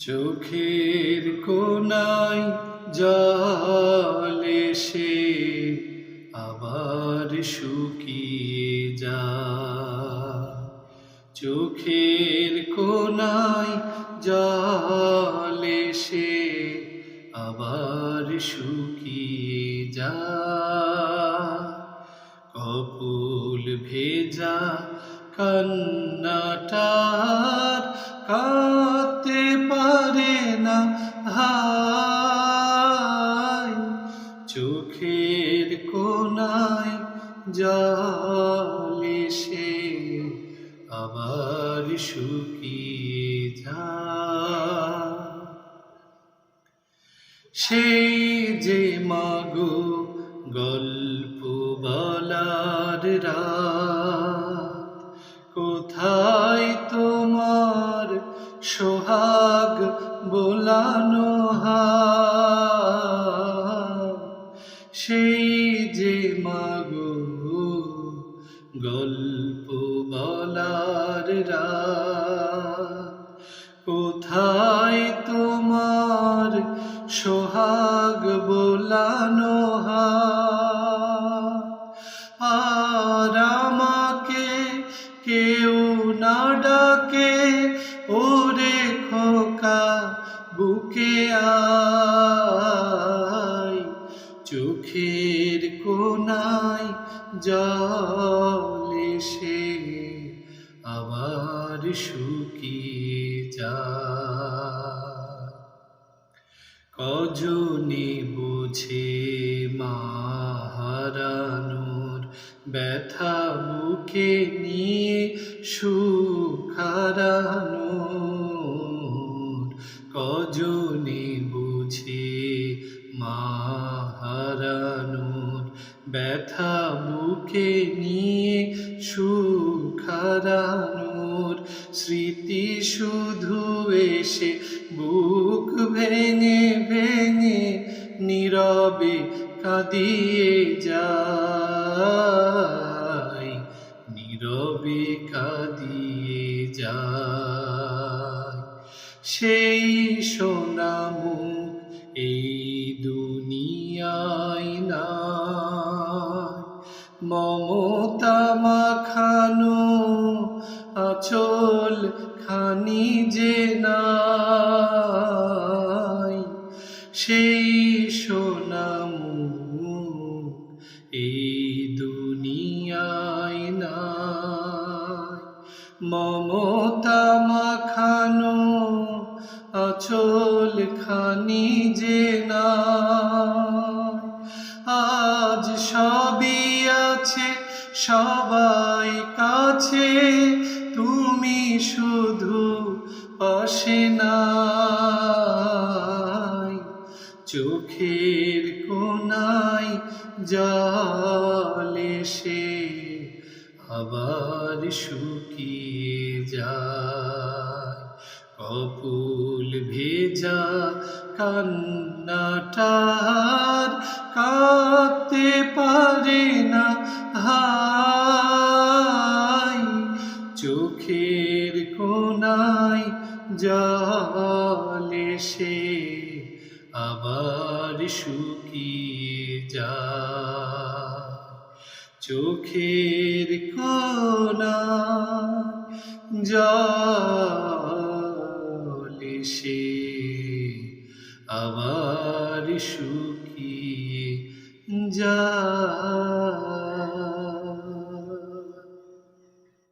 চোখের কোনায় জল সে আবার শুকিয়ে যা চোখের কোনায় জল সে আবার শুকিয়ে যা কপুল ভেজা কান্নাটার কাঁদতে পারে না। হায়, চোখের কোনায় জল এসে আবার শুকিয়ে যা সেই যে মাগো গল্প বলার রাত কোথায় তোমার সোহাগ বোলানো? সেই যে মাগো গল্প বলার রাত কোথায় তোমার সোহাগ বোলানো হাত? কেউ না ডাকে, ওরে খোকা বুকে আয়। চোখের কোনায় জল সে আবার শুকিয়ে যায়। কজনে বোঝে মাহারানোর ব্যথা বুকে নিয়ে সুখারানো কজনে বুঝে মাহারানোর ব্যথা বুকে নিয়ে সুখারানোর স্মৃতি শুধু এসে বুক ভেঙে ভেঙে নীরবে কাঁদিয়ে যায়। নীরবে কাঁদিয়ে যায়। সেই সোনামুখ এই দুনিয়ায় না মমতা মাখানো আচল খানি যে মমতা মাখানো আচল খানি যে না আজ সবই আছে, সবাই কাছে, তুমি শুধু পাশে নাই। চোখের কোনায় জল এসে আবার শুকিয়ে যায়। কপুল ভেজা কান্নাটার কাঁদতে পারে না হাই। চোখের কোনায় জল সে আবার শুকিয়ে যায়। চোখের কোনা জল আবার শুকিয়ে যায়।